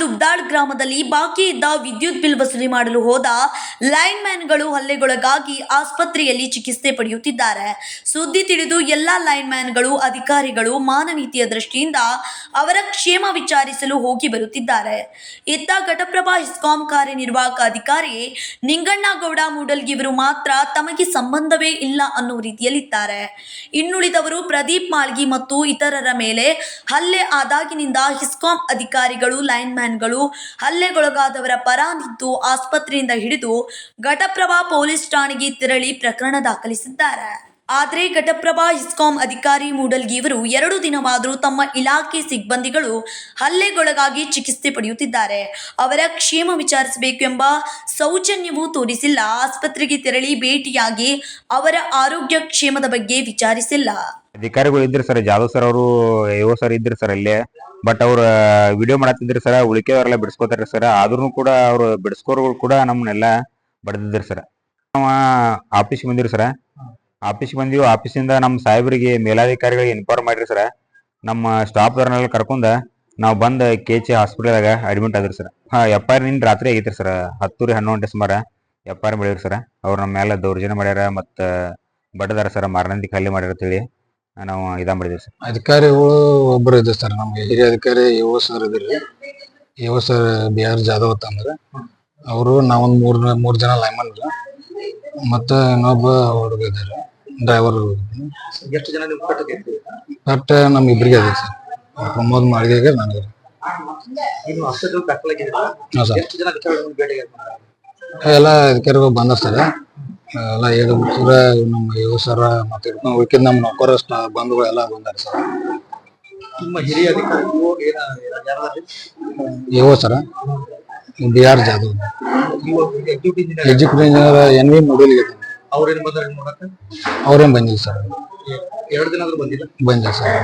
ದುಬ್ದಾಳ್ ಗ್ರಾಮದಲ್ಲಿ ಬಾಕಿ ಇದ್ದ ವಿದ್ಯುತ್ ಬಿಲ್ ವಸೂಲಿ ಮಾಡಲು ಹೋದ ಲೈನ್ ಮ್ಯಾನ್ಗಳು ಹಲ್ಲೆಗೊಳಗಾಗಿ ಆಸ್ಪತ್ರೆಯಲ್ಲಿ ಚಿಕಿತ್ಸೆ ಪಡೆಯುತ್ತಿದ್ದಾರೆ. ಸುದ್ದಿ ತಿಳಿದು ಎಲ್ಲ ಲೈನ್ ಮ್ಯಾನ್ಗಳು ಅಧಿಕಾರಿಗಳು ಮಾನವೀಯತೆಯ ದೃಷ್ಟಿಯಿಂದ ಅವರ ಕ್ಷೇಮ ವಿಚಾರಿಸಲು ಹೋಗಿ ಬರುತ್ತಿದ್ದಾರೆ. ಇತ್ತ ಘಟಪ್ರಭಾ ಇಸ್ಕಾಂ ಕಾರ್ಯನಿರ್ವಾಹಕ ಅಧಿಕಾರಿ ನಿಂಗಣ್ಣಗೌಡ ಮೂಡಲ್ಗಿ ಇವರು ಮಾತ್ರ ತಮಗೆ ಸಂಬಂಧವೇ ಇಲ್ಲ ಅನ್ನೋ ರೀತಿಯಲ್ಲಿದ್ದಾರೆ. ಇನ್ನುಳಿದವರು ಪ್ರದೀಪ್ ಮಾಳ್ಗಿ ಮತ್ತು ಇತರರ ಮೇಲೆ ಹಲ್ಲೆ ಆದಾಗಿನಿಂದ ಹಿಸ್ಕಾಂ ಅಧಿಕಾರಿಗಳು ಲೈನ್ ಮ್ಯಾನ್ಗಳು ಹಲ್ಲೆಗೊಳಗಾದವರ ಪರ ನಿಂತು ಆಸ್ಪತ್ರೆಯಿಂದ ಹಿಡಿದು ಘಟಪ್ರಭಾ ಪೊಲೀಸ್ ಠಾಣೆಗೆ ತೆರಳಿ ಪ್ರಕರಣ ದಾಖಲಿಸಿದ್ದಾರೆ. ಆದರೆ ಘಟಪ್ರಭಾ ಇಸ್ಕಾಂ ಅಧಿಕಾರಿ ಮೂಡಲ್ಗಿ ಇವರು ಎರಡು ದಿನವಾದರೂ ತಮ್ಮ ಇಲಾಖೆ ಸಿಬ್ಬಂದಿಗಳು ಹಲ್ಲೆಗೊಳಗಾಗಿ ಚಿಕಿತ್ಸೆ ಪಡೆಯುತ್ತಿದ್ದಾರೆ. ಅವರ ಕ್ಷೇಮ ವಿಚಾರಿಸಬೇಕು ಎಂಬ ಸೌಜನ್ಯವೂ ತೋರಿಸಿಲ್ಲ. ಆಸ್ಪತ್ರೆಗೆ ತೆರಳಿ ಭೇಟಿಯಾಗಿ ಅವರ ಆರೋಗ್ಯ ಕ್ಷೇಮದ ಬಗ್ಗೆ ವಿಚಾರಿಸಿಲ್ಲ. ಅಧಿಕಾರಿಗಳು ಇದ್ರು ಸರ್ ಜಾದವ್ ಸರ್ ಅವರು ಯೋ ಸರ್ ಇದ್ರು ಸರ್ ಅಲ್ಲಿ ಬಟ್ ಅವ್ರ ವಿಡಿಯೋ ಮಾಡತ್ತಿದ್ರು ಸರ್ ಉಳಿಕೆಯವರೆಲ್ಲ ಬಿಡಿಸ್ಕೋತಾರ ಸರ್. ಆದ್ರೂ ಕೂಡ ಅವ್ರು ಬಿಡಿಸ್ಕೋರ್ಗಳು ಕೂಡ ನಮ್ಮನ್ನೆಲ್ಲ ಬಡ್ದಿದ್ರು ಸರ್. ನಾವು ಆಫೀಸ್ಗೆ ಬಂದಿರು ಸರ್. ಆಫೀಸ್ಗೆ ಬಂದಿವಿ, ಆಫೀಸಿಂದ ನಮ್ಮ ಸಾಹೇಬರಿಗೆ ಮೇಲಾಧಿಕಾರಿಗಳಿಗೆ ಇನ್ಫಾರ್ಮ್ ಮಾಡಿರಿ ಸರ್. ನಮ್ಮ ಸ್ಟಾಫ್ದವ್ರನ್ನೆಲ್ಲ ಕರ್ಕೊಂಡ ನಾವು ಬಂದ ಕೆ ಎಚ್ ಹಾಸ್ಪಿಟಲ್ದಾಗ ಅಡ್ಮಿಟ್ ಆದ್ರಿ ಸರ್. ಹಾ, ಎಫ್ ಐ ಆರ್ ನಿನ್ನ ರಾತ್ರಿ ಆಗಿತ್ತು ಸರ್. ಹತ್ತೂರಿ ಹನ್ನೊಂದು ಗಂಟೆ ಸುಮಾರ ಎಫ್ ಐ ಆರ್ ಬೆಳೀರಿ ಸರ್. ಅವ್ರು ನಮ್ಮ ಮೇಲೆ ದೌರ್ಜನ್ಯ ಮಾಡ್ಯಾರ ಮತ್ತು ಬಡದಾರ ಸರ್, ಮಾರನಂದಿ ಖಾಲಿ ಮಾಡ್ಯಾರ ಅಂತೇಳಿ. ನಾವು ಇದ ಮಾಡಿದೀವಿ ಸರ್. ಅಧಿಕಾರಿಗಳು ಒಬ್ಬರು ಇದ್ದಾರೆ ಸರ್ ನಮ್ಗೆ ಹಿರಿಯ ಅಧಿಕಾರಿ ಯುವ ಸರ್ ಇದ್ರಿ ಯುವ ಸರ್ ಬಿ ಆರ್ ಜಾಧವ್ ಅಂತ ಅಂದ್ರೆ ಅವರು ನಾವೊಂದ್ ಮೂರ್ ಮೂರ್ ಜನ ಲೈಮನ್ ಮತ್ತೆ ಇನ್ನೊಬ್ಬ ಹುಡುಗ ಇದ್ದಾರೆ ಡ್ರೈವರ್. ಎಷ್ಟು ಜನ ಬಟ್ ನಮ್ ಇಬ್ರಿಗೆ ಅದೇ ಸರ್. ಪ್ರಮೋದ್ ಮಾಳಿಗೆಗೆ ನನಗೆ ಹಾಂ ಸರ್. ಎಷ್ಟು ಜನ ಅಧಿಕಾರಿಗಳು? ಎಲ್ಲ ಅಧಿಕಾರಿಗಳು ಬಂದ ಸರ್. ಎಲ್ಲ ಹೇಳಿ ಪೂರ ನಮ್ಮ ಯುವ ಸರ ಮತ್ತೆ ಉಳ್ಕಿದ್ ನಮ್ಮ ನೌಕರಷ್ಟ ಬಂಧುಗಳು ಎಲ್ಲ ಬಂದಾರ ಸರ್. ನಿಮ್ಮ ಹಿರಿಯ ಅಧಿಕಾರಿಗಳು ಯುವ sir B R Jadhav executive engineer N V mobile ಇದೆ ಬಂದಾರೆ ನೋಡಕ್ಕೆ ಅವ್ರೇನ್ ಬಂದಿಲ್ಲ ಸರ್. ಎರಡು ದಿನ ಆದ್ರೂ ಬಂದಿಲ್ಲ? ಬಂದಿಲ್ಲ ಸರ್.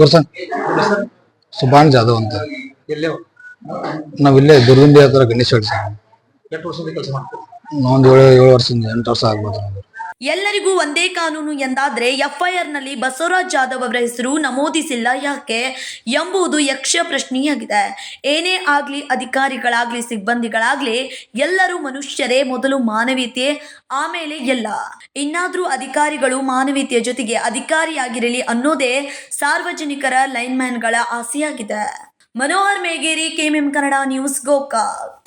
ಹೆಸರು? ಸುಭಾನ್ ಜಾಧವ್ ಅಂತ. ಎಲ್ಲೇ ನಾವು ಇಲ್ಲೇ ದುರ್ಗುಂಡಿ ಹತ್ರ ಗಣೇಶ್ ಹೇಳಿ ಸರ್. ಎಷ್ಟು ವರ್ಷದ ಕೆಲಸ ಮಾಡ್ತೀರಿ? ನಾವೊಂದ್ ಏಳು ಏಳು ವರ್ಷದಿಂದ ಎಂಟು ವರ್ಷ ಆಗ್ಬೋದು. ಎಲ್ಲರಿಗೂ ಒಂದೇ ಕಾನೂನು ಎಂದಾದ್ರೆ ಎಫ್ಐಆರ್ನಲ್ಲಿ ಬಸವರಾಜ್ ಜಾಧವ್ ಅವರ ಹೆಸರು ನಮೂದಿಸಿಲ್ಲ ಯಾಕೆ ಎಂಬುದು ಯಕ್ಷ ಪ್ರಶ್ನೆಯಾಗಿದೆ. ಏನೇ ಆಗ್ಲಿ, ಅಧಿಕಾರಿಗಳಾಗ್ಲಿ, ಸಿಬ್ಬಂದಿಗಳಾಗ್ಲಿ ಎಲ್ಲರೂ ಮನುಷ್ಯರೇ ಮೊದಲು ಮಾನವೀಯತೆ, ಆಮೇಲೆ ಎಲ್ಲ. ಇನ್ನಾದ್ರೂ ಅಧಿಕಾರಿಗಳು ಮಾನವೀಯತೆಯ ಜೊತೆಗೆ ಅಧಿಕಾರಿಯಾಗಿರಲಿ ಅನ್ನೋದೇ ಸಾರ್ವಜನಿಕರ ಲೈನ್ಮ್ಯಾನ್ಗಳ ಆಸೆಯಾಗಿದೆ. Manohar Megeri, KMM Kannada news Gokak.